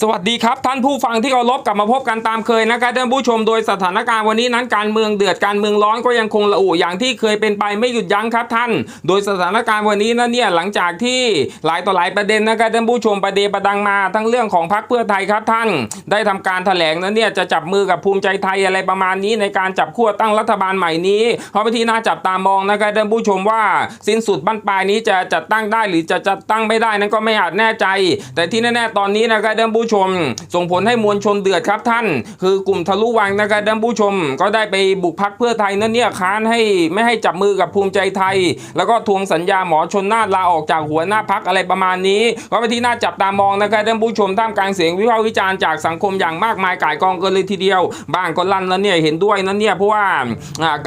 สวัสดีครับ ท่านผู้ฟังที่เคารพกลับมาพบกันตามเคยนะครับท่านผู้ชมโดยสถานการณ์วันนี้นั้นการเมืองเดือดการเมืองร้อนก็ยังคงระอุอย่างที่เคยเป็นไปไม่หยุดยั้งครับท่าน โดยสถานการณ์วันนี้นั้นเนี่ยหลังจากที่หลายต่อหลายประเด็นนะครับท่านผู้ชมประเดประดังมาทั้งเรื่องของพรรคเพื่อไทยครับท่าน ได้ทำการแถลงนั้นเนี่ยจะจับมือกับภูมิใจไทยอะไรประมาณนี้ในการจับขั้วตั้งรัฐบาลใหม่นี้เพราะที่น่าจับตามองนะครับท่านผู้ชมว่าสิ้นสุดบั้นปลายนี้จะจัดตั้งได้หรือจะจัดตั้งไม่ได้นั้นก็ไม่อาจแน่ใจ แต่ที่แน่ๆตอนนี้นะครับท่านผู้ชม ส่งผลให้มวลชนเดือดครับท่าน คือกลุ่มทะลุวังนะครับท่านผู้ชม ก็ได้ไปบุกพักเพื่อไทยนั่นเนี่ยค้านให้ไม่ให้จับมือกับภูมิใจไทย แล้วก็ทวงสัญญาหมอชนน่านลาออกจากหัวหน้าพักอะไรประมาณนี้ ก็เป็นที่น่าจับตามองนะครับท่านผู้ชมท่ามกลางเสียงวิพากษ์วิจารณ์จากสังคมอย่างมากมายก่ายกองกันเลยทีเดียวบ้างก็ลั่นแล้วเนี่ยเห็นด้วยนั่นเนี่ยเพราะว่า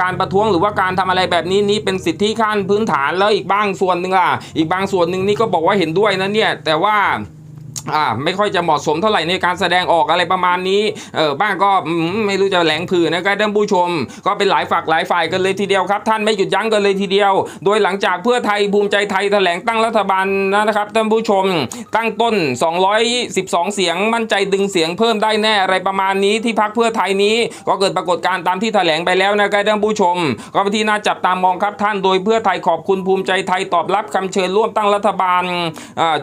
การประท้วงหรือว่าการทำอะไรแบบนี้นี้เป็นสิทธิขั้นพื้นฐานแล้วอีกบ้างส่วนหนึ่งล่ะอีกบางส่วนหนึ่งนี่ก็บอกว่าเห็นด้วยนั่นเนี่ยแต่ว่า อ่าไม่ค่อยจะเหมาะสมเท่าไหร่ในการแสดงออกอะไรประมาณนี้เออบ้างก็ไม่รู้จะแหลงผือนะครับท่านผู้ชม ก็เป็นหลายฝักหลายฝ่ายกันเลยทีเดียวครับ ท่านไม่หยุดยั้งกันเลยทีเดียว โดยหลังจากเพื่อไทยภูมิใจไทยแถลงตั้งรัฐบาลนะครับท่านผู้ชม ตั้งต้น 212 เสียงมั่นใจดึงเสียงเพิ่มได้แน่อะไรประมาณนี้ที่พักเพื่อไทยนี้ ก็เกิดปรากฏการณ์ตามที่แถลงไปแล้วนะครับท่านผู้ชม ก็เป็นที่น่าจับตามองครับท่านโดยเพื่อไทยขอบคุณภูมิใจไทยตอบรับคำเชิญร่วมตั้งรัฐบาล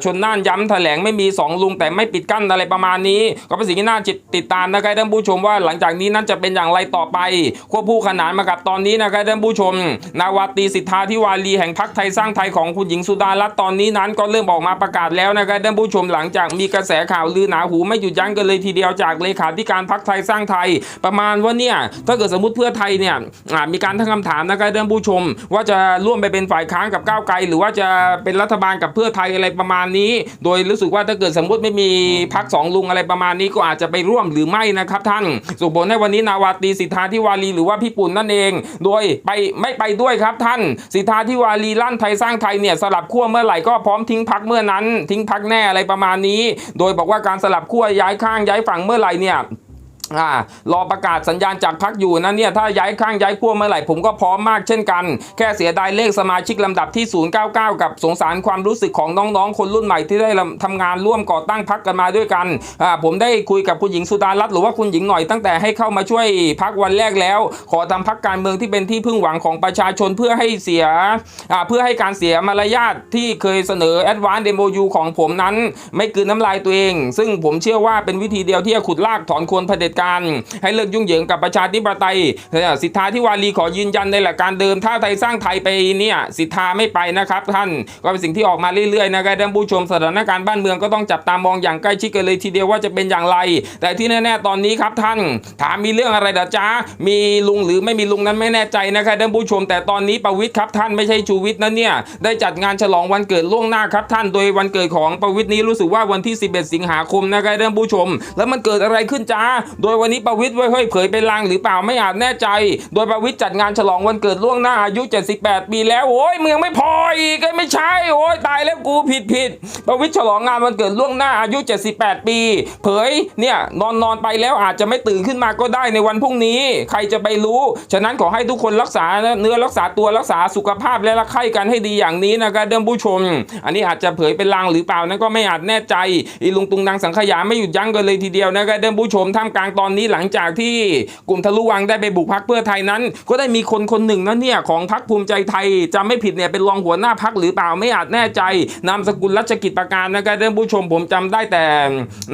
ชนน่านย้ำแถลงไม่มีสองลุงแต่ไม่ปิดกั้นอะไรประมาณนี้ ก็เป็นสิ่งที่น่าติดตามนะครับท่านผู้ชมว่าหลังจากนี้นั้นจะเป็นอย่างไรต่อไป ควบคู่ขนานมากับตอนนี้นะครับท่านผู้ชม นาวาตีสิทธาธิวารีแห่งพรรคไทยสร้างไทยของคุณหญิงสุดารัตน์ตอนนี้นั้นก็เริ่มออกมาประกาศแล้วนะครับท่านผู้ชมหลังจากมีกระแสข่าวลือหนาหูไม่หยุดยั้งกันเลยทีเดียวจากเลขาธิการพรรคไทยสร้างไทย ประมาณว่าเนี่ยถ้าเกิดสมมติเพื่อไทยเนี่ยมีการตั้งคำถามนะครับท่านผู้ชม ว่าจะร่วมไปเป็นฝ่ายค้านกับก้าวไกล หรือว่าจะเป็นรัฐบาลกับเพื่อไทยอะไรประมาณนี้ โดยรู้สึกว่าถ้าเกิดสมมติไม่มีพักสองลุงอะไรประมาณนี้ก็อาจจะไปร่วมหรือไม่นะครับท่านส่งผลให้วันนี้นาวาตรีสิทธาธิวารีหรือว่าพี่ปุ่นนั่นเอง โดยไปไม่ไปด้วยครับท่าน สิทธาธิวารีลั่นไทยสร้างไทยเนี่ยสลับขั้วเมื่อไหร่ก็พร้อมทิ้งพักเมื่อนั้น ทิ้งพักแน่อะไรประมาณนี้ โดยบอกว่าการสลับขั้วย้ายข้างย้ายฝั่งเมื่อไหร่เนี่ยอ่า รอประกาศสัญญาณจากพักอยู่นะเนี่ยถ้าย้ายข้างย้ายขั้วเมื่อไหร่ผมก็พร้อมมากเช่นกัน แค่เสียดายเลขสมาชิกลำดับที่ 099 กับสงสารความรู้สึกของน้องๆ คนรุ่นใหม่ที่ได้ทำงานร่วมก่อตั้งพักกันมาด้วยกันผมได้คุยกับคุณหญิงสุดารัตน์หรือว่าคุณหญิงหน่อยตั้งแต่ให้เข้ามาช่วยพักวันแรกแล้ว ขอทำพักการเมืองที่เป็นที่พึ่งหวังของประชาชนเพื่อให้เสียเพื่อให้การเสียมารยาทที่เคยเสนอ Advance Demo U ของผมนั้น ไม่กลืนน้ำลายตัวเอง ซึ่งผมเชื่อว่าเป็นวิธีเดียวที่จะขุดลากถอนคนเผด็จการให้เลิกยุ่งเหยิงกับประชาธิปไตยเนี่ยสิทธาที่วารีขอยืนยันในหลักการเดิม ถ้าไทยสร้างไทยไปเนี่ยสิทธาไม่ไปนะครับ ท่านก็เป็นสิ่งที่ออกมาเรื่อยๆนะครับท่านผู้ชมสถานการณ์บ้านเมืองก็ต้องจับตามองอย่างใกล้ชิดกันเลยทีเดียวว่าจะเป็นอย่างไร แต่ที่แน่ๆตอนนี้ครับท่าน ถามมีเรื่องอะไรเดอจ้ามีลุงหรือไม่มีลุงนั้นไม่แน่ใจนะครับท่านผู้ชม แต่ตอนนี้ประวิทย์ครับท่านไม่ใช่ชูวิทย์นั้นเนี่ยได้จัดงานฉลองวันเกิดล่วงหน้าครับท่านโดยวันเกิดของประวิทย์นี้รู้สึกว่าวันที่ 11 สิงหาคมนะครับท่านผู้ชม แล้วมันเกิดอะไรขึ้นจ้าโดยวันนี้ประวิทย์ไว้เฮ้ยเผยเป็นลางหรือเปล่าไม่อาจแน่ใจ โดยประวิทย์จัดงานฉลองวันเกิดล่วงหน้าอายุ 78 ปีแล้วโอ้ยเมืองไม่พออีกไม่ใช่โอ้ยตายแล้วกูผิดผิดประวิทย์ฉลองงานวันเกิดล่วงหน้าอายุ 78 ปี เผยเนี่ยนอนนอนไปแล้วอาจจะไม่ตื่นขึ้นมาก็ได้ในวันพรุ่งนี้ ใครจะไปรู้ ฉะนั้นขอให้ทุกคนรักษาเนื้อรักษาตัวรักษาสุขภาพและรักใคร่กันให้ดีอย่างนี้นะครับเดิมผู้ชม อันนี้อาจจะเผยเป็นลางหรือเปล่านั้นก็ไม่อาจแน่ใจอีลุงตุงนางสังขยาไม่หยุดยั้งกันเลยทีเดียวนะครับเดิมผู้ชมท่ามกลางตอนนี้หลังจากที่กลุ่มทะลุวังได้ไปบุกพักเพื่อไทยนั้น ก็ได้มีคนคนหนึ่งนั้นเนี่ยของพักภูมิใจไทยจะไม่ผิดเนี่ยเป็นรองหัวหน้าพักหรือเปล่าไม่อาจแน่ใจนามสกุลรัชกิจประการนะครับเดิมผู้ชมผมจำได้แต่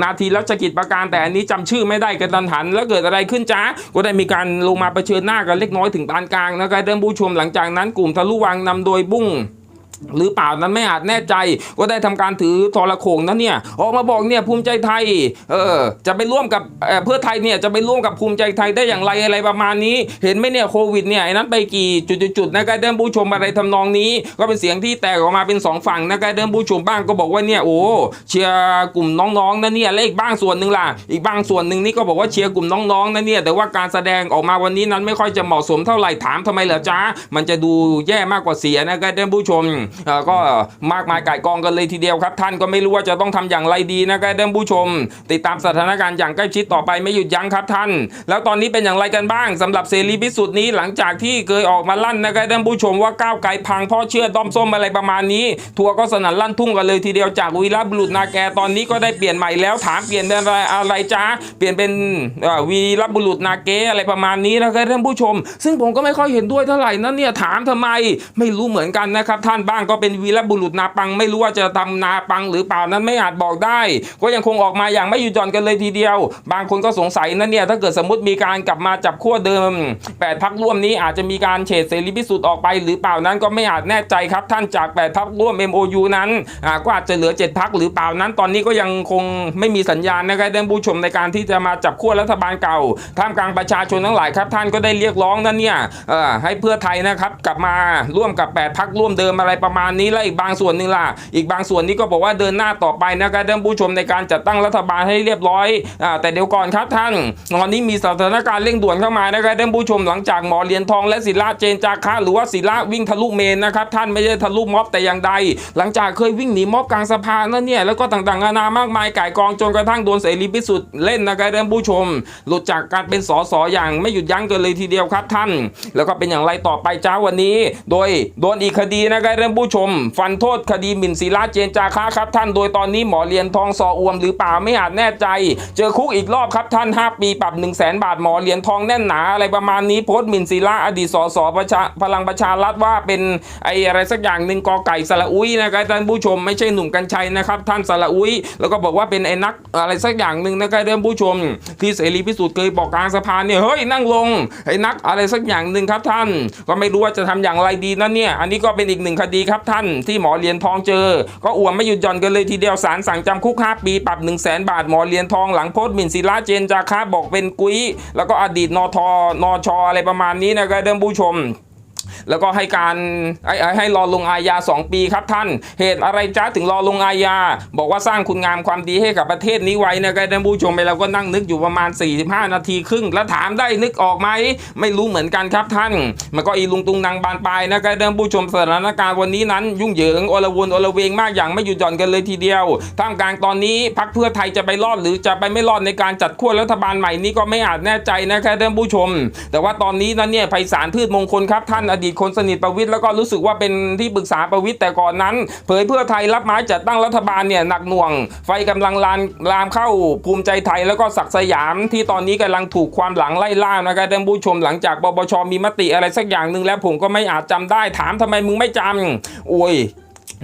นาทีรัชกิจประการแต่อันนี้จำชื่อไม่ได้กันตันหัน แล้วเกิดอะไรขึ้นจ้าก็ได้มีการลงมาเผชิญหน้ากันเล็กน้อยถึงปานกลางนะครับเดิมผู้ชมหลังจากนั้นกลุ่มทะลุวังนำโดยบุ้ง หรือเปล่านั้นไม่อาจแน่ใจก็ได้ทำการถือทรโขงนั้นเนี่ยออกมาบอกเนี่ยภูมิใจไทยเออจะไปร่วมกับเเพื่อไทยเนี่ยจะไปร่วมกับภูมิใจไทยได้อย่างไรอะไรประมาณนี้ เห็นไหมเนี่ยโควิดเนี่ยไอ้นั้นไปกี่จุดๆนะครับเดิมผู้ชมอะไรทำนองนี้ ก็เป็นเสียงที่แตกออกมาเป็นสองฝั่งนะครับเดิมผู้ชมบ้างก็บอกว่าเนี่ยโอ้เชียร์กลุ่มน้องๆนะเนี่ยและอีกบ้างส่วนหนึ่งล่ะอีกบางส่วนหนึ่งนี่ก็บอกว่าเชียร์กลุ่มน้องๆนะเนี่ยแต่ว่าการแสดงออกมาวันนี้นั้นไม่ค่อยจะเหมาะสมเท่าไหร่ถามทำไมเหรอจ๊ะมันจะดูแย่มากกว่าเสียนะครับเดิมผู้ชมก็มากมายไก่กองกันเลยทีเดียวครับ ท่านก็ไม่รู้ว่าจะต้องทำอย่างไรดีนะครับท่านผู้ชม ติดตามสถานการณ์อย่างใกล้ชิดต่อไปไม่หยุดยั้งครับท่าน แล้วตอนนี้เป็นอย่างไรกันบ้างสำหรับเสรีพิสุทธิ์นี้หลังจากที่เคยออกมาลั่นนะครับท่านผู้ชมว่าก้าวไกลพังพ่อเชื่อด้อมส้มอะไรประมาณนี้ทัวร์ก็สนั่นลั่นทุ่งกันเลยทีเดียวจากวีรบุรุษนาแกตอนนี้ก็ได้เปลี่ยนใหม่แล้วถามเปลี่ยนเป็นอะไรอะไรจ้าเปลี่ยนเป็นวีรบุรุษนาเกอะไรประมาณนี้นะครับท่านผู้ชม ซึ่งผมก็ไม่ค่อยเห็นด้วยเท่าไหร่นะเนี่ยถามทำไมไม่รู้เหมือนกันนะครับท่านบ้างก็เป็นวีรบุรุษนาปัง ไม่รู้ว่าจะทำนาปังหรือเปล่านั้นไม่อาจบอกได้ ก็ยังคงออกมาอย่างไม่หยุดหย่อนกันเลยทีเดียว บางคนก็สงสัยนะเนี่ยถ้าเกิดสมมติมีการกลับมาจับขั้วเดิมแปดพักร่วมนี้อาจจะมีการเฉดเสรีพิสุทธิ์ออกไป หรือเปล่านั้นก็ไม่อาจแน่ใจครับท่านจากแปดพักร่วม MOU นั้นก็อาจจะเหลือเจ็ดพักหรือเปล่านั้น ตอนนี้ก็ยังคงไม่มีสัญญาณนะครับท่านผู้ชมในการที่จะมาจับขั้วรัฐบาลเก่าท่ามกลางประชาชนทั้งหลายครับ ท่านก็ได้เรียกร้องนั่นเนี่ยให้เพื่อไทยนะครับกลับมาร่วมกับแปดพักร่วมเดิมอะไรประมาณนี้และอีกบางส่วนหนึ่งล่ะ อีกบางส่วนนี้ก็บอกว่าเดินหน้าต่อไปนะครับท่านผู้ชมในการจัดตั้งรัฐบาลให้เรียบร้อยอ่าแต่เดี๋ยวก่อนครับท่านตอนนี้มีสถานการณ์เร่งด่วนเข้ามานะครับท่านผู้ชมหลังจากหมอเหรียญทองและศิลาเจนจาคะหรือว่าศิลาวิ่งทะลุเมนนะครับท่านไม่ใช่ทะลุม็อบแต่อย่างใด หลังจากเคยวิ่งหนีม็อบกลางสะพานนั่นเนี่ยแล้วก็ต่างๆนานามากมายก่ายกองจนกระทั่งโดนเสรีพิสุทธิ์เล่นนะครับท่านผู้ชม หลุดจากการเป็นสสอย่างไม่หยุดยั้งกันเลยทีเดียวครับท่าน แล้วก็เป็นอย่างไรต่อไปจ้าวันนี้ โดยโดนอีกคดีนะครับท่านผู้ชม ฟันโทษคดีหมิ่นศิลาเจนจาคะครับท่านโดยตอนนี้หมอเรียนทองสออวมหรือเปล่าไม่อาจแน่ใจ เจอคุกอีกรอบครับท่าน 5 ปีปรับ 1 0 0 0 0แบาทหมอเรียญทองแน่นหนาอะไรประมาณนี้โพสต์หมิ่นศิลาอดีตสสประชาพลังประชารัฐว่าเป็นไออะไรสักอย่างหนึ่งกอไก่สระอุ้ยนะครับท่านผู้ชมไม่ใช่หนุ่มกัญชัยนะครับท่านสระอุ้ยแล้วก็บอกว่าเป็นไอ้นักอะไรสักอย่างหนึ่งนะครับท่านผู้ชม ที่เสรีพิสุทธิ์เคยบอกกลางสะพาเนี่ยเฮ้ยนั่งลงไอ้นักอะไรสักอย่างหนึ่งครับท่าน ก็ไม่รู้ว่าจะทำอย่างไรดีนะเนี่ย อันนี้ก็เป็นอีกหนึ่งคดีครับท่านที่หมอเหรียญทองเจอ ก็อวมไม่หยุดหย่อนกันเลยทีเดียวสารสั่งจำคุก 5 ปี ปรับ 1 0 0 0 0แบาทหมอเหรียญทองหลังโพสต์หมิ่นศิลาเจนจาคะบอกเป็นกุ้ย แล้วก็อดีตนทนชอะไรประมาณนี้นะครับท่านผู้ชม แล้วก็ให้การให้รอลงอาญา 2 ปีครับท่าน เหตุอะไรจ้าถึงรอลงอาญา บอกว่าสร้างคุณงามความดีให้กับประเทศนี้ไว้นะครับท่านผู้ชมไปเราก็นั่งนึกอยู่ประมาณ 45 นาทีครึ่ง แล้วถามได้นึกออกไหม ไม่รู้เหมือนกันครับท่าน มันก็อีลุงตุงนางบานปลายนะครับท่านผู้ชมสถานการณ์วันนี้นั้น ยุ่งเหยิงอลวนอลเวงมากอย่างไม่หยุดหย่อนกันเลยทีเดียวท่ามกลางตอนนี้พักเพื่อไทยจะไปรอดหรือจะไปไม่รอดในการจัดขั้วรัฐบาลใหม่นี้ก็ไม่อาจแน่ใจนะครับท่านผู้ชม แต่ว่าตอนนี้นั้นเนี่ยไพศาลพืชมงคลครับท่านอดีตคนสนิทประวิตยแล้วก็รู้สึกว่าเป็นที่ปรึกษาประวิตยแต่ก่อนนั้น เผยเพื่อไทยรับไม้จัดตั้งรัฐบาลเนี่ยหนักหน่วง ไฟกำลังลานลามเข้าภูมิใจไทยแล้วก็ศักสยามที่ตอนนี้กำลังถูกความหลังไล่ล่านะครับท่านผู้ชมหลังจากปปชมีมติอะไรสักอย่างหนึ่งแล้วผมก็ไม่อาจจำได้ถามทำไมมึงไม่จำโอ้ย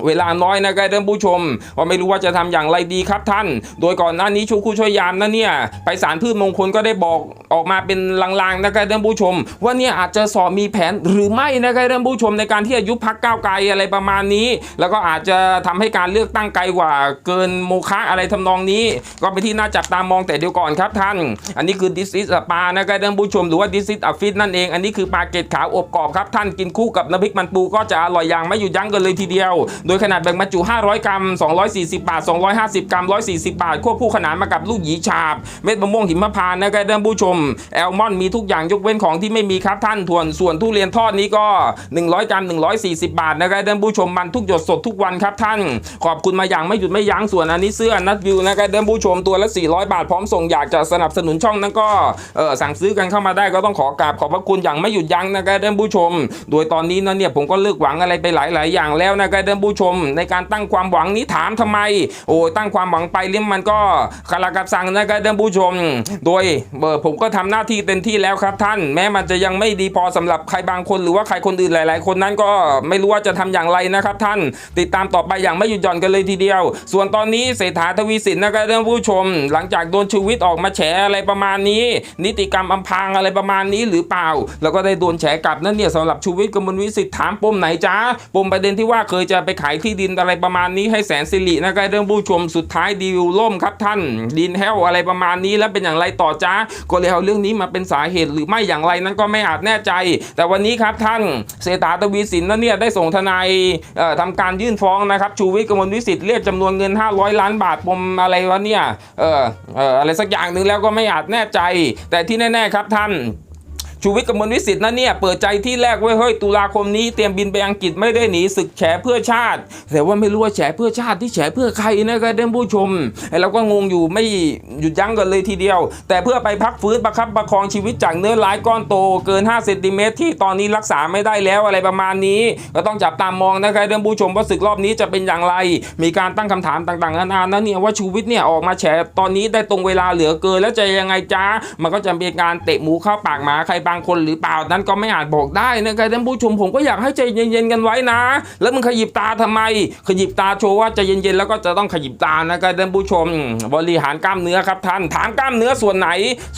เวลาน้อยนะครับท่านผู้ชมว่าไม่รู้ว่าจะทำอย่างไรดีครับท่าน โดยก่อนหน้านี้ชูคู่ช่วยยามนะเนี่ย ไปสารพืชมงคลก็ได้บอก ออกมาเป็นลางๆนะครับท่านผู้ชม ว่าเนี่ยอาจจะสอบมีแผนหรือไม่นะครับท่านผู้ชมในการที่จะยุบพักก้าวไกลอะไรประมาณนี้ แล้วก็อาจจะทำให้การเลือกตั้งไกลกว่าเกินโมฆะอะไรทำนองนี้ ก็เป็นที่น่าจับตามองแต่เดียวก่อนครับท่าน อันนี้คือ this is a ปลานะครับท่านผู้ชมหรือว่า this is a fish นั่นเอง อันนี้คือปลาเกตขาวอบกรอบครับท่านกินคู่กับน้ำพริกมันปูก็จะอร่อยอย่างไม่หยุดยั้งกันเลยทีเดียว โดยขนาดแบ่งบรรจุ 500 กรัม 240 บาท 250 กรัม 140 บาทควบคู่ขนานมากับลูกหยีฉาบ เม็ดมะม่วงหิมพานต์นะครับท่านผู้ชมแอลมอนด์มีทุกอย่างยกเว้นของที่ไม่มีครับท่านถ่วนส่วนทุเรียนทอดนี้ก็ 100 กรัม 140 บาทนะครับท่านผู้ชมมันทุกหยดสดทุกวันครับท่าน ขอบคุณมาอย่างไม่หยุดไม่ยั้งส่วนอันนี้เสื้อนัดวิวนะครับท่านผู้ชมตัวละ 400 บาทพร้อมส่งอยากจะสนับสนุนช่องนั้นก็เออสั่งซื้อกันเข้ามาได้ก็ต้องขอกราบขอบพระคุณอย่างไม่หยุดยั้งนะครับท่านผู้ชม โดยตอนนี้นั้นเนี่ยผมก็เลิกหวังอะไรไปหลาย ๆ อย่างแล้วนะครับท่านผู้ชม ในการตั้งความหวังนี้ถามทำไม โอ้ตั้งความหวังไปเรื่องมันก็คารากับสั่งนะครับท่านผู้ชม โดยเบอร์ผมก็ทำหน้าที่เต็มที่แล้วครับท่าน แม้มันจะยังไม่ดีพอสำหรับใครบางคนหรือว่าใครคนอื่นหลาย ๆ คนนั้นก็ไม่รู้ว่าจะทำอย่างไรนะครับท่าน ติดตามต่อไปอย่างไม่หยุดหย่อนกันเลยทีเดียว ส่วนตอนนี้เศรษฐาทวีสินนะครับท่านผู้ชม หลังจากโดนชูวิทย์ออกมาแฉอะไรประมาณนี้ นิติกรรมอำพางอะไรประมาณนี้หรือเปล่า แล้วก็ได้โดนแฉกลับนั่นเนี่ยสำหรับชูวิทย์กมลวิสิทธิ์ถามปมไหนจ้าปมประเด็นที่ว่าเคยจะไปขายที่ดินอะไรประมาณนี้ให้แสนสิรินะครับท่านผู้ชมสุดท้ายดีลล่มครับท่านดินแห้วอะไรประมาณนี้แล้วเป็นอย่างไรต่อจ้าก็เลยเอาเรื่องนี้มาเป็นสาเหตุหรือไม่อย่างไรนั้นก็ไม่อาจแน่ใจ แต่วันนี้ครับท่านเศรษฐาทวีสินนั่นเนี่ยได้ส่งทนายทำการยื่นฟ้องนะครับชูวิทย์กมลวิสิทธิ์เรียกจำนวนเงิน 500 ล้านบาทปมอะไรวะเนี่ยออเอออะไรสักอย่างหนึ่งแล้วก็ไม่อาจแน่ใจ แต่ที่แน่ๆครับท่าน ชูวิทย์กมลวิสิทธิ์นั่นเนี่ย เปิดใจที่แรกไว้เฮ้ยตุลาคมนี้เตรียมบินไปอังกฤษไม่ได้หนีศึกแฉเพื่อชาติ แต่ว่าไม่รู้ว่าแฉเพื่อชาติที่แฉเพื่อใครนะครับท่านผู้ชมไอ้เราก็งงอยู่ไม่หยุดยั้งกันเลยทีเดียว แต่เพื่อไปพักฟื้นประคับประคองชีวิตจากเนื้อร้ายก้อนโตเกิน5เซนติเมตรที่ตอนนี้รักษาไม่ได้แล้วอะไรประมาณนี้ ก็ต้องจับตามมองนะครับท่านผู้ชมว่าศึกรอบนี้จะเป็นอย่างไร มีการตั้งคำถามต่างๆนานานะเนี่ยว่าชูวิทย์เนี่ยออกมาแฉตอนนี้ได้ตรงเวลาเหลือเกินแล้วจะยังไงจ้ามันก็จะมีการเตะหมูเข้าปากหมาใครบางคนหรือเปล่านั้นก็ไม่อาจบอกได้นะครับท่านผู้ชมผมก็อยากให้ใจเย็นๆกันไว้นะ แล้วมึงขยิบตาทำไม ขยิบตาโชว์ว่าใจเย็นๆแล้วก็จะต้องขยิบตานะครับท่านผู้ชม บริหารกล้ามเนื้อครับท่านถามกล้ามเนื้อส่วนไหน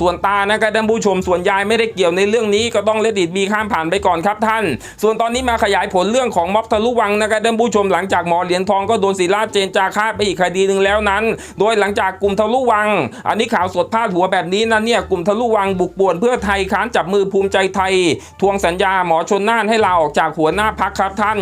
ส่วนตานะครับท่านผู้ชม ส่วนยายไม่ได้เกี่ยวในเรื่องนี้ก็ต้องเลดิดมีข้ามผ่านไปก่อนครับท่าน ส่วนตอนนี้มาขยายผลเรื่องของม็อบทะลุวังนะครับท่านผู้ชมหลังจากหมอเหรียญทองก็โดนศิลาเจนจาค่าไปอีกคดีหนึ่งแล้วนั้น โดยหลังจากกลุ่มทะลุวัง อันนี้ข่าวสดพาดหัวแบบนี้นะเนี่ยกลุ่มทะลุวังบุกป่วนเพื่อไทยค้านจับมือภูมิใจไทย ทวงสัญญาหมอชนน่านให้ลาออกจากหัวหน้าพักครับท่าน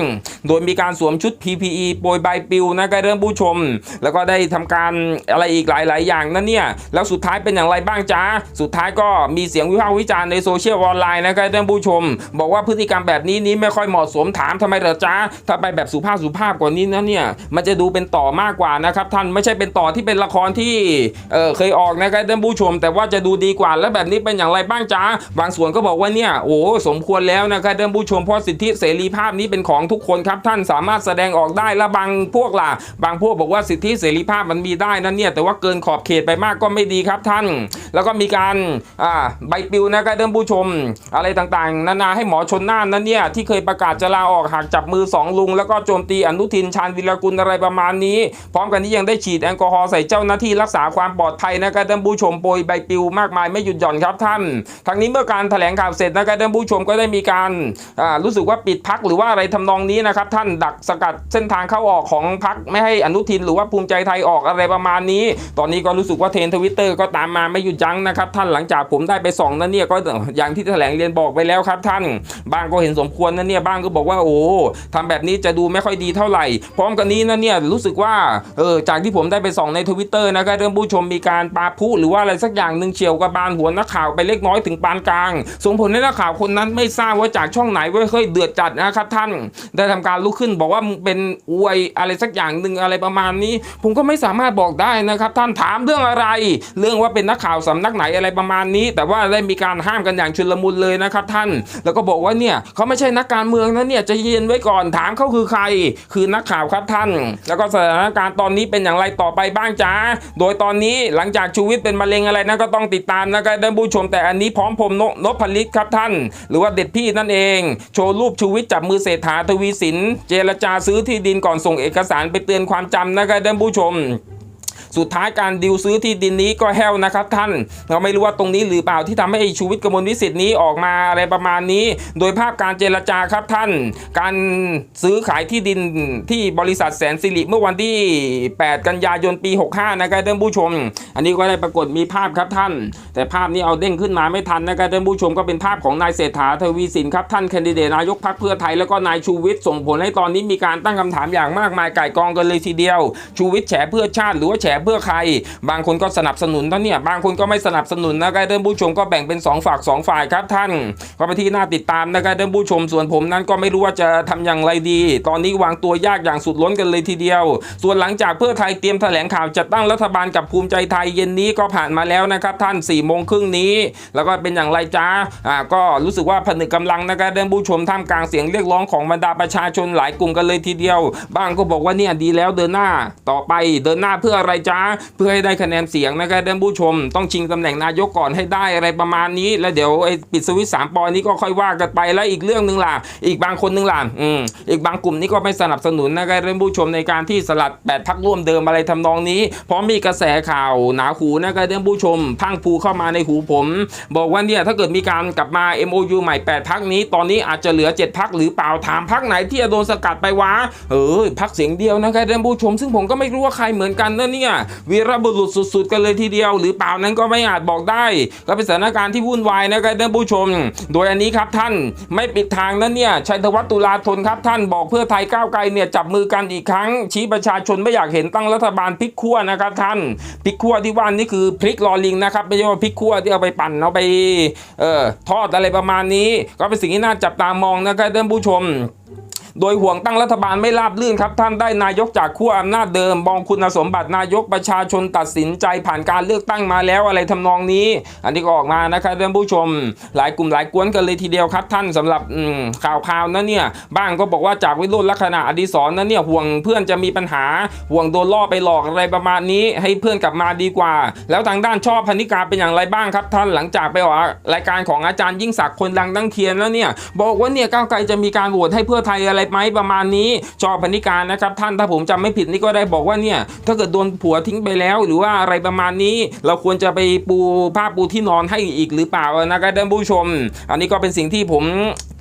โดยมีการสวมชุด PPE โปรยใบปลิวนะครับเรื่องผู้ชม แล้วก็ได้ทำการอะไรอีกหลาย ๆ อย่างนั่นเนี่ย แล้วสุดท้ายเป็นอย่างไรบ้างจ้าสุดท้ายก็มีเสียงวิพากษ์วิจารณ์ในโซเชียลออนไลน์นะครับท่านผู้ชม บอกว่าพฤติกรรมแบบนี้นี้ไม่ค่อยเหมาะสมถามทำไมเหรอจ้าถ้าไปแบบสุภาพสุภาพกว่านี้นะเนี่ยมันจะดูเป็นต่อมากกว่านะครับท่านไม่ใช่เป็นต่อที่เป็นละครที่เเคยออกนะครับท่านผู้ชม แต่ว่าจะดูดีกว่าแล้วแบบนี้เป็นอย่างไรบ้างจ้าบางส่วนก็บอกว่าเนี่ยโอ้สมควรแล้วนะครับท่านผู้ชมเพราะสิทธิเสรีภาพนี้เป็นของทุกคนครับท่านสามารถแสดงออกได้และบางพวกล่ะบางพวกบอกว่าสิทธิเสรีภาพมันมีได้นั่นเนี่ยแต่ว่าเกินขอบเขตไปมากก็ไม่ดีครับท่าน แล้วก็มีการอ่าใบปลิวนะครับท่านผู้ชม อะไรต่างๆ นานาให้หมอชนน่านนั่นเนี่ยที่เคยประกาศจะลาออกหากจับมือสองลุง แล้วก็โจมตีอนุทินชาญวิรกุลอะไรประมาณนี้ พร้อมกันนี้ยังได้ฉีดแอลกอฮอล์ใส่เจ้าหน้าที่รักษาความปลอดภัยนะครับท่านผู้ชมโปรยใบปลิวมากมายไม่หยุดหย่อนครับท่านทั้งนี้เมื่อการแถลงข่าวเสร็จนะครับท่านผู้ชมก็ได้มีการรู้สึกว่าปิดพักหรือว่าอะไรทำนองนี้นะครับท่านดักสกัดเส้นทางเข้าออกของพักไม่ให้อนุทินหรือว่าภูมิใจไทยออกอะไรประมาณนี้ ตอนนี้ก็รู้สึกว่าเทนทวิตเตอร์ก็ตามมาไม่หยุดยั้งนะครับท่านหลังจากผมได้ไปส่องนั่นเนี่ยก็อย่างที่แถลงเรียนบอกไปแล้วครับท่านบางก็เห็นสมควรนั่นเนี่ยบ้างก็บอกว่าโอ้ทำแบบนี้จะดูไม่ค่อยดีเท่าไหร่ พร้อมกันนี้นั่นเนี่ยรู้สึกว่าเออจากที่ผมได้ไปส่องในทวิตเตอร์นะครับเรื่องผู้ชมมีการปาพุหรือว่าอะไรสักอย่างหนึ่งเฉียวกับบานหัวนักข่าวไปเล็กน้อยถึงปานกลางส่งผลให้นักข่าวคนนั้นไม่ทราบว่าจากช่องไหนเว้ยเฮ้ยเดือดจัดนะครับท่าน ได้ทำการลุกขึ้นบอกว่ามึงเป็นอวยอะไรสักอย่างหนึ่งอะไรประมาณนี้ ผมก็ไม่สามารถบอกได้นะครับท่านถามเรื่องอะไร เรื่องว่าเป็นนักข่าวสำนักไหนอะไรประมาณนี้ แต่ว่าได้มีการห้ามกันอย่างชุลมุนเลยนะครับท่าน แล้วก็บอกว่าเนี่ยเขาไม่ใช่นักการเมืองนะเนี่ยใจะเย็นไว้ก่อนถามเขาคือใคร คือนักข่าวครับท่าน แล้วก็สถานการณ์ตอนนี้เป็นอย่างไรต่อไปบ้างจ้าโดยตอนนี้หลังจากชูวิทย์เป็นมะเร็งอะไรนะก็ต้องติดตามนะครับท่านผู้ชมแต่อันนี้พร้อมพรมนนพลิตครับท่าน หรือว่าเด็ดพี่นั่นเอง โชว์รูปชูวิทย์จับมือเศรษฐาทวีสิน เจรจาซื้อที่ดินก่อนส่งเอกสารไปเตือนความจำนะครับท่านผู้ชม สุดท้ายการดิวซื้อที่ดินนี้ก็แห้วนะครับท่าน เราไม่รู้ว่าตรงนี้หรือเปล่าที่ทำให้ชูวิทย์กมลวิสิทธิ์นี้ออกมาอะไรประมาณนี้ โดยภาพการเจรจาครับท่าน การซื้อขายที่ดินที่บริษัทแสนสิริเมื่อวันที่ 8 กันยายนปี 65 นะครับท่านผู้ชม อันนี้ก็ได้ปรากฏมีภาพครับท่าน แต่ภาพนี้เอาเด้งขึ้นมาไม่ทันนะครับท่านผู้ชมก็เป็นภาพของนายเศรษฐาทวีสินครับท่านแคนดิเดตนายกพรรคเพื่อไทยแล้วก็นายชูวิทย์ส่งผลให้ตอนนี้มีการตั้งคำถามอย่างมากมายไก่กองกันเลยทีเดียว ชูวิทย์แฉเพื่อชาติหรือว่าแฉเพื่อใคร บางคนก็สนับสนุนนเนี่ย บางคนก็ไม่สนับสนุนนะครับท่านผู้ชมก็แบ่งเป็น 2ฝาก2 ฝ่ายครับท่านก็ไปนที่น่าติดตามนะครับท่านผู้ชมส่วนผมนั้นก็ไม่รู้ว่าจะทำอย่างไรดี ตอนนี้วางตัวยากอย่างสุดล้นกันเลยทีเดียว ส่วนหลังจากเพื่อไทยเตรียมแถลงข่าวจัดตั้งรัฐบาลกับภูมิใจไทยเย็นนี้ก็ผ่านมาแล้วนะครับท่าน4ี่โมงครึ่งนี้ แล้วก็เป็นอย่างไรจ้าอ่าก็รู้สึกว่าผนึกกำลังนะครับท่านผู้ชมท่ามกลางเสียงเรียกร้องของบรรดาประชาชนหลายกลุ่มกันเลยทีเดียว บางก็บอกว่าเนี่ยดีแล้วเดินหน้าต่อไปเดินหน้าเพื่ออะไรจ้าเพื่อให้ได้คะแนนเสียงนะครับท่านผู้ชม ต้องชิงตำแหน่งนายกก่อนให้ได้อะไรประมาณนี้ แล้วเดี๋ยวไอ้ปิดสวิตช์สามปอนี้ก็ค่อยว่ากันไปแล้วอีกเรื่องหนึ่งล่ะอีกบางคนหนึ่งล่ะอืมอีกบางกลุ่มนี้ก็ไม่สนับสนุนนะครับท่านผู้ชมในการที่สลัดแปดพักร่วมเดิมอะไรทำนองนี้ เพราะมีกระแสข่าวหนาหูนะครับท่านผู้ชม พังผูเข้ามาในหูผม บอกว่าเนี่ยถ้าเกิดมีการกลับมา MOU ใหม่ 8 พักนี้ตอนนี้อาจจะเหลือ 7 พักหรือเปล่าถามพักไหนที่จะโดนสกัดไปวะเออพักเสียงเดียวนะครับท่านผู้ชม ซึ่งผมก็ไม่รู้ว่าใครเหมือนกันนะเนี่ยวีรบุรุษสุดๆ กันเลยทีเดียว หรือเปล่านั้นก็ไม่อาจบอกได้ ก็เป็นสถานการณ์ที่วุ่นวายนะครับท่านผู้ชม โดยอันนี้ครับท่านไม่ปิดทางนั้นเนี่ยชัยธวัฒน์ตุลาธนครับท่านบอกเพื่อไทยก้าวไกลเนี่ยจับมือกันอีกครั้ง ชี้ประชาชนไม่อยากเห็นตั้งรัฐบาลพลิกขั้วนะครับท่านพลิกขั้วที่ว่านี่คือพลิกลอลิงนะครับไม่ใช่ว่าพลิกขั้วที่เอาไปปั่นเอาไปเอ่อทอดอะไรประมาณนี้ ก็เป็นสิ่งที่น่าจับตามองนะครับท่านผู้ชม โดยห่วงตั้งรัฐบาลไม่ราบลื่นครับท่านได้นายกจากขั้วอำนาจเดิมมองคุณสมบัตินายกประชาชนตัดสินใจผ่านการเลือกตั้งมาแล้วอะไรทำนองนี้ อันนี้ก็ออกมานะครับท่านผู้ชม หลายกลุ่มหลายกวนกันเลยทีเดียวครับท่านสำหรับข่าวข่าวนั้นเนี่ยบ้างก็บอกว่าจากวิโรจน์ลักษณะอดีศรนั้นเนี่ยห่วงเพื่อนจะมีปัญหาห่วงโดนล่อไปหลอกอะไรประมาณนี้ ให้เพื่อนกลับมาดีกว่า แล้วทางด้านชอบพนิกาเป็นอย่างไรบ้างครับท่านหลังจากไปออกรายการของอาจารย์ยิ่งศักดิ์คนดังตั้งเทียนแล้วเนี่ยบอกว่าเนี่ยก้าวไกลจะมีการโหวตให้เพื่อไทยอะไรไหมประมาณนี้ชอพนิการนะครับท่านถ้าผมจำไม่ผิดนี่ก็ได้บอกว่าเนี่ยถ้าเกิดโดนผัวทิ้งไปแล้ว หรือว่าอะไรประมาณนี้ เราควรจะไปปูผ้าปูที่นอนให้อีกหรือเปล่านะครับท่านผู้ชม อันนี้ก็เป็นสิ่งที่ผม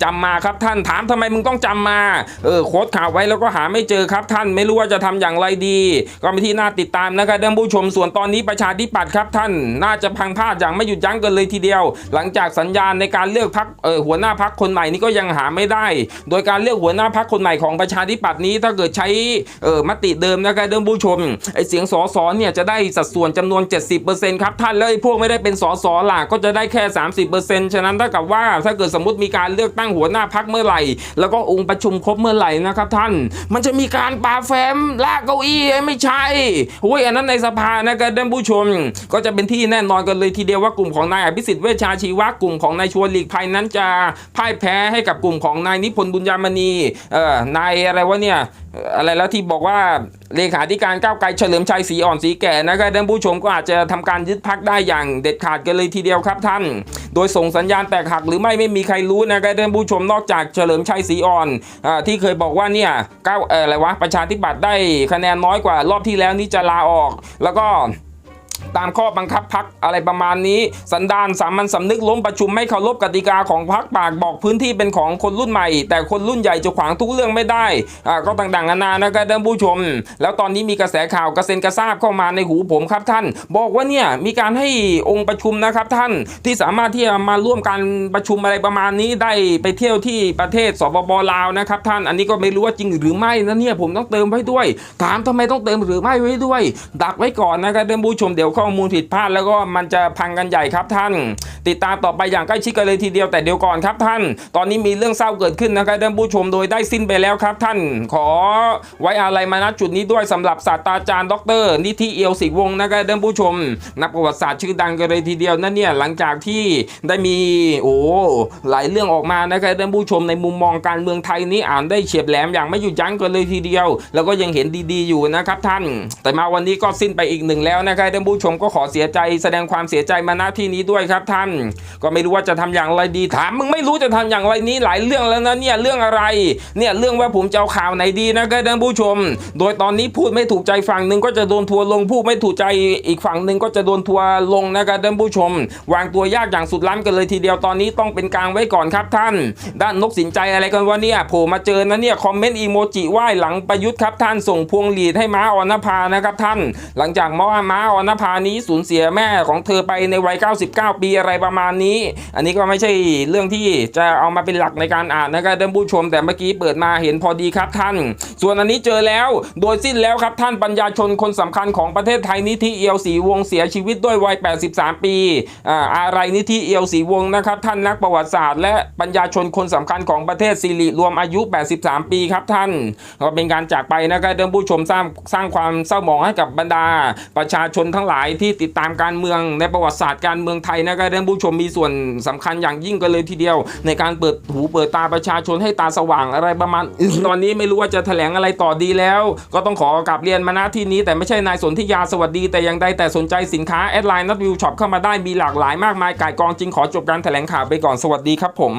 จำมาครับท่านถามทำไมมึงต้องจำมาเออโค้ดข่าวไว้แล้วก็หาไม่เจอครับท่านไม่รู้ว่าจะทำอย่างไรดี ก็เป็นที่น่าติดตามนะครับท่านผู้ชมส่วนตอนนี้ประชาธิปัตย์ครับท่านน่าจะพังพาดอย่างไม่หยุดยั้งกันเลยทีเดียว หลังจากสัญญาณในการเลือกพักเออหัวหน้าพักคนใหม่นี่ก็ยังหาไม่ได้ โดยการเลือกหัวหน้าพักคคนใหม่ของประชาธิปัตย์นี้ถ้าเกิดใช้เออมติเดิมนะครับท่านผู้ชมไอเสียงสอสอเนี่ยจะได้สัดส่วนจำนวน 70%ครับท่านแล้วไอ้พวกไม่ได้เป็นสอสอหลักก็จะได้แค่ 30%ฉะนั้นเท่ากับว่าถ้าเกิดสมมติมีการเลือกตั้งหัวหน้าพักเมื่อไหร่ แล้วก็องค์ประชุมครบเมื่อไหร่นะครับท่าน มันจะมีการปาแฟมลากเก้าอี้ไม่ใช่โอ้ยอันนั้นในสภานะครับท่านผู้ชม ก็จะเป็นที่แน่นอนกันเลยทีเดียวว่ากลุ่มของนายอภิสิทธิ์เวชชาชีวะกลุ่มของนายชวนหลีกภัยนั้นจะพ่ายแพ้ให้กับกลุ่มของนายนิพนธ์บุญญามณีเอ่อนายอะไรวะเนี่ยอะไรแล้วที่บอกว่าเลขาธิการก้าวไกลเฉลิมชัยศรีอ่อนศรีแก่นะครับท่านผู้ชมก็อาจจะทำการยึดพักได้อย่างเด็ดขาดกันเลยทีเดียวครับท่าน โดยส่งสัญญาณแตกหักหรือไม่ไม่มีใครรู้นะครับท่านผู้ชมนอกจากเฉลิมชัยศรีอ่อนอที่เคยบอกว่าเนี่ยก้าวอะไรวะประชาธิปัตย์ได้คะแนนน้อยกว่ารอบที่แล้วนี่จะลาออก แล้วก็ ตามข้อบังคับพักอะไรประมาณนี้ สันดานสามัญสำนึกล้มประชุมไม่เคารพกติกาของพักปากบอกพื้นที่เป็นของคนรุ่นใหม่ แต่คนรุ่นใหญ่จะขวางทุกเรื่องไม่ได้อ่าก็ต่างๆนานานะครับท่านผู้ชม แล้วตอนนี้มีกระแสข่าวกระเซ็นกระซาบเข้ามาในหูผมครับท่าน บอกว่าเนี่ยมีการให้องค์ประชุมนะครับท่านที่สามารถที่จะมาร่วมการประชุมอะไรประมาณนี้ได้ไปเที่ยวที่ประเทศสปปลาวนะครับท่านอันนี้ก็ไม่รู้ว่าจริงหรือไม่นะเนี่ยผมต้องเติมไว้ด้วย ถามทำไมต้องเติมหรือไม่ไว้ด้วย ดักไว้ก่อนนะครับท่านผู้ชมเดี๋ยวข้อมูลผิดพลาดแล้วก็มันจะพังกันใหญ่ครับท่าน ติดตามต่อไปอย่างใกล้ชิดกันเลยทีเดียวแต่เดี๋ยวก่อนครับท่าน ตอนนี้มีเรื่องเศร้าเกิดขึ้นนะครับท่านผู้ชมโดยได้สิ้นไปแล้วครับท่าน ขอไว้อะไรมาณจุดนี้ด้วยสำหรับศาสตราจารย์ดร นิธิเอียวศิวงศ์นะครับท่านผู้ชม นักประวัติศาสตร์ชื่อดังกันเลยทีเดียวนั่นเนี่ยหลังจากที่ได้มีโอ้หลายเรื่องออกมานะครับท่านผู้ชมในมุมมองการเมืองไทยนี้อ่านได้เฉียบแหลมอย่างไม่หยุดยั้งกันเลยทีเดียว แล้วก็ยังเห็นดีๆอยู่นะครับท่าน แต่มาวันนี้ก็สิ้นไปอีกหนึ่งแล้วนะครับท่านผู้ชมก็ขอเสียใจแสดงความเสียใจมาณที่นี้ด้วยครับท่าน ก็ไม่รู้ว่าจะทำอย่างไรดีถามมึงไม่รู้จะทำอย่างไรนี้หลายเรื่องแล้วนะเนี่ยเรื่องอะไร เนี่ยเรื่องว่าผมจะเอาข่าวไหนดีนะครับท่านผู้ชม โดยตอนนี้พูดไม่ถูกใจฝั่งหนึ่งก็จะโดนทัวร์ลงพูดไม่ถูกใจอีกฝั่งหนึ่งก็จะโดนทัวร์ลงนะครับท่านผู้ชม วางตัวยากอย่างสุดล้ำกันเลยทีเดียวตอนนี้ต้องเป็นกลางไว้ก่อนครับท่าน ด้านนกสินใจอะไรกันวะเนี่ยโผล่มาเจอนะเนี่ยคอมเมนต์อีโมจิไหว้หลังประยุทธ์ครับท่านส่งพวงหลีดให้ม้าออนภานะครับท่าน หลังจากม้าม้าออนภานี้สูญเสียแม่ของเธอไปในวัย 99 ปีอะไรประมาณนี้ อันนี้ก็ไม่ใช่เรื่องที่จะเอามาเป็นหลักในการอ่านนะครับท่านผู้ชม แต่เมื่อกี้เปิดมาเห็นพอดีครับท่าน ส่วนอันนี้เจอแล้ว โดยสิ้นแล้วครับท่านปัญญาชนคนสำคัญของประเทศไทยนิธิเอียวศรีวงศ์เสียชีวิตด้วยวัย 83 ปีอ่าอะไรนิธิเอียวศรีวงศ์นะครับท่านนักประวัติศาสตร์และปัญญาชนคนสำคัญของประเทศสิริรวมอายุ 83 ปีครับท่านก็เป็นการจากไปนะครับท่านผู้ชมสร้างสร้างความเศร้าหมองให้กับบรรดาประชาชนทั้งหลายที่ติดตามการเมืองในประวัติศาสตร์การเมืองไทยนะครับท่านผู้ชมมีส่วนสำคัญอย่างยิ่งกันเลยทีเดียว ในการเปิดหูเปิดตาประชาชนให้ตาสว่างอะไรประมาณ ตอนนี้ไม่รู้ว่าจะแถลงอะไรต่อดีแล้ว ก็ต้องขอกลับเรียนมาณที่นี้แต่ไม่ใช่นายสนธิยาสวัสดี แต่ยังใดแต่สนใจสินค้าแอดไลน์นัดวิวช็อปเข้ามาได้มีหลากหลายมากมายก่ายกองจริงขอจบการแถลงข่าวไปก่อนสวัสดีครับผม